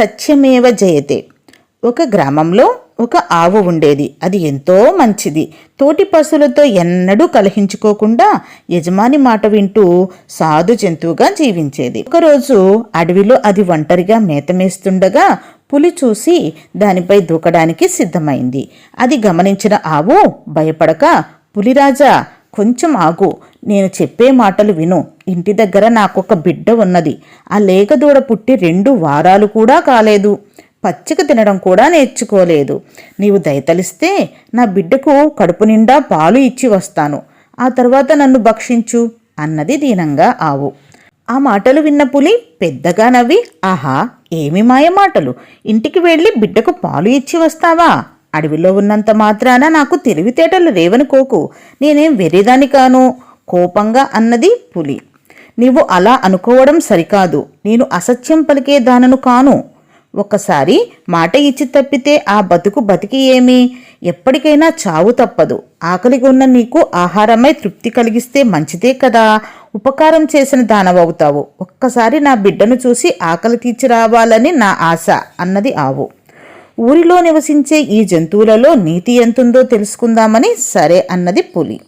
సత్యమేవ జయతే. ఒక గ్రామంలో ఒక ఆవు ఉండేది. అది ఎంతో మంచిది. తోటి పశువులతో ఎన్నడూ కలహించుకోకుండా యజమాని మాట వింటూ సాధు జంతువుగా జీవించేది. ఒకరోజు అడవిలో అది ఒంటరిగా మేతమేస్తుండగా పులి చూసి దానిపై దూకడానికి సిద్ధమైంది. అది గమనించిన ఆవు భయపడక పులిరాజా కొంచెం ఆగు. నేను చెప్పే మాటలు విను. ఇంటి దగ్గర నాకొక బిడ్డ ఉన్నది. ఆ లేగదూడ పుట్టి రెండు వారాలు కూడా కాలేదు. పచ్చిక తినడం కూడా నేర్చుకోలేదు. నీవు దయతలిస్తే నా బిడ్డకు కడుపు నిండా పాలు ఇచ్చి వస్తాను. ఆ తర్వాత నన్ను భక్షించు అన్నది దీనంగా ఆవు. ఆ మాటలు విన్న పులి పెద్దగా నవ్వి ఆహా ఏమి మాయ మాటలు? ఇంటికి వెళ్ళి బిడ్డకు పాలు ఇచ్చి వస్తావా? అడవిలో ఉన్నంత మాత్రాన నాకు తెలివితేటలు లేవనుకోకు. నేనేం వెర్రిదాని కాను? కోపంగా అన్నది పులి. నీవు అలా అనుకోవడం సరికాదు. నేను అసత్యం పలికే దానను కాను. ఒక్కసారి మాట ఇచ్చి తప్పితే ఆ బతుకు బతికి ఏమి? ఎప్పటికైనా చావు తప్పదు. ఆకలిగా ఉన్న నీకు ఆహారమై తృప్తి కలిగిస్తే మంచిదే కదా. ఉపకారం చేసిన దానవవుతావు. ఒక్కసారి నా బిడ్డను చూసి ఆకలి తీర్చి రావాలని నా ఆశ అన్నది ఆవు. ఊరిలో నివసించే ఈ జంతువులలో నీతి ఎంతుందో తెలుసుకుందామని సరే అన్నది పులి.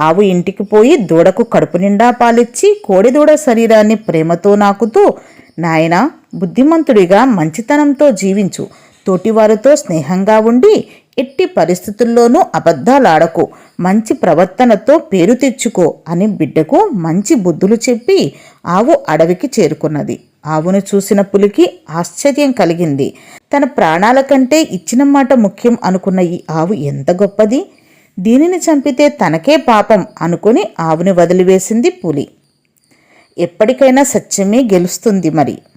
ఆవు ఇంటికి పోయి దూడకు కడుపు నిండా పాలిచ్చి కోడిదూడ శరీరాన్ని ప్రేమతో నాకుతూ నాయనా బుద్ధిమంతుడిగా మంచితనంతో జీవించు. తోటివారితో స్నేహంగా ఉండి ఎట్టి పరిస్థితుల్లోనూ అబద్ధాలాడకు. మంచి ప్రవర్తనతో పేరు తెచ్చుకో అని బిడ్డకు మంచి బుద్ధులు చెప్పి ఆవు అడవికి చేరుకున్నది. ఆవును చూసిన పులికి ఆశ్చర్యం కలిగింది. తన ప్రాణాల కంటే ఇచ్చిన మాట ముఖ్యం అనుకున్న ఈ ఆవు ఎంత గొప్పది? దీనిని చంపితే తనకే పాపం అనుకుని ఆవుని వదిలివేసింది పులి. ఎప్పటికైనా సత్యమే గెలుస్తుంది మరి.